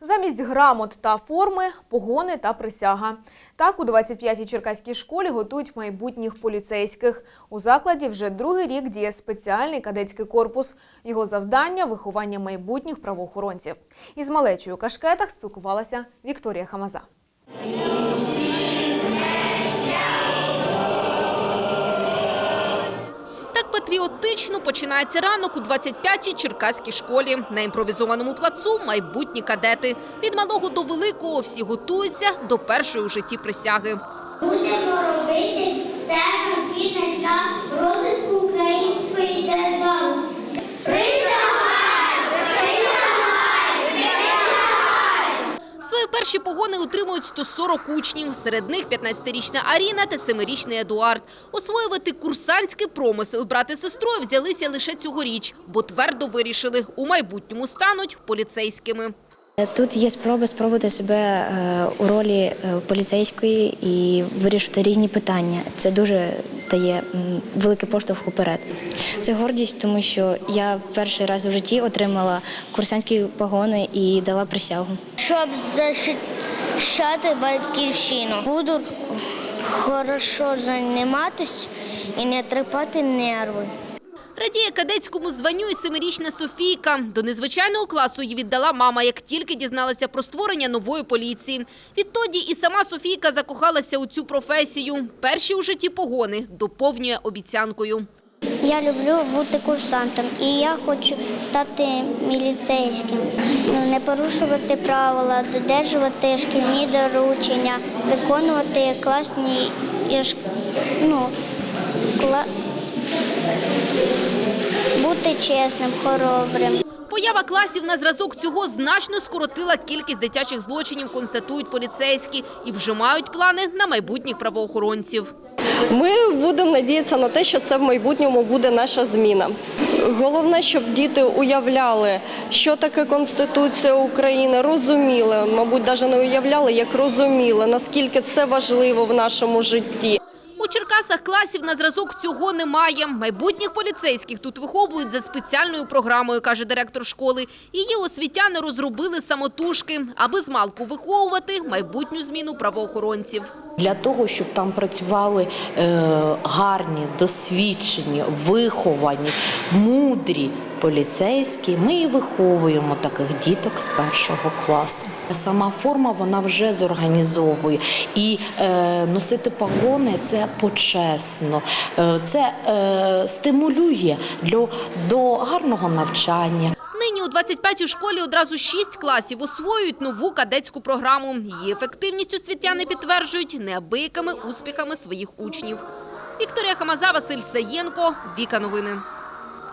Замість грамот та форми погони та присяга. Так у 25-й черкаській школі готують майбутніх поліцейських. У закладі вже другий рік діє спеціальний кадетський корпус. Його завдання виховання майбутніх правоохоронців. Із малечою у кашкетах спілкувалася Вікторія Хамаза. Патріотично починається ранок у 25-й черкаській школі. На імпровізованому плацу майбутні кадети. Від малого до великого всі готуються до першої у житті присяги. Будемо перші погони отримують 140 учнів. Серед них 15-річна Аріна та 7-річний Едуард. Освоювати курсантський промисел брати сестрою взялися лише цьогоріч, бо твердо вирішили – у майбутньому стануть поліцейськими. Тут є спроби спробувати себе е, у ролі е, поліцейської і вирішити різні питання. Це дуже дає великий поштовх уперед. Це гордість, тому що я перший раз в житті отримала курсантські погони і дала присягу. Щоб захищати батьківщину. Буду хорошо займатися і не трепати нерви. Радіє кадетському званню і семирічна Софійка. До незвичайного класу її віддала мама, як тільки дізналася про створення нової поліції. Відтоді і сама Софійка закохалася у цю професію. Перші у житті погони доповнює обіцянкою. Я люблю бути курсантом і я хочу стати міліцейським. Ну, Не порушувати правила, додержувати шкільні доручення, виконувати класні ну, кла... бути чесним, хоробрим. Поява класів на зразок цього значно скоротила кількість дитячих злочинів, констатують поліцейські, і вже мають плани на майбутніх правоохоронців. Ми будемо надіятися на те, що це в майбутньому буде наша зміна. Головне, щоб діти уявляли, що таке Конституція України, розуміли, мабуть, навіть не уявляли, як розуміли, наскільки це важливо в нашому житті. Черкасах класів на зразок цього немає. Майбутніх поліцейських тут виховують за спеціальною програмою, каже директор школи. Її освітяни розробили самотужки, аби змалку виховувати майбутню зміну правоохоронців. Для того, щоб там працювали е, гарні, досвідчені, виховані, мудрі поліцейські, ми і виховуємо таких діток з першого класу. Сама форма вона вже зорганізовує. І е, носити погони це почесно, е, це е, стимулює для, до гарного навчання. Нині у 25-й школі одразу шість класів освоюють нову кадетську програму. Її ефективність освітяни підтверджують неабиякими успіхами своїх учнів. Вікторія Хамаза, Василь Саєнко, Віка Новини.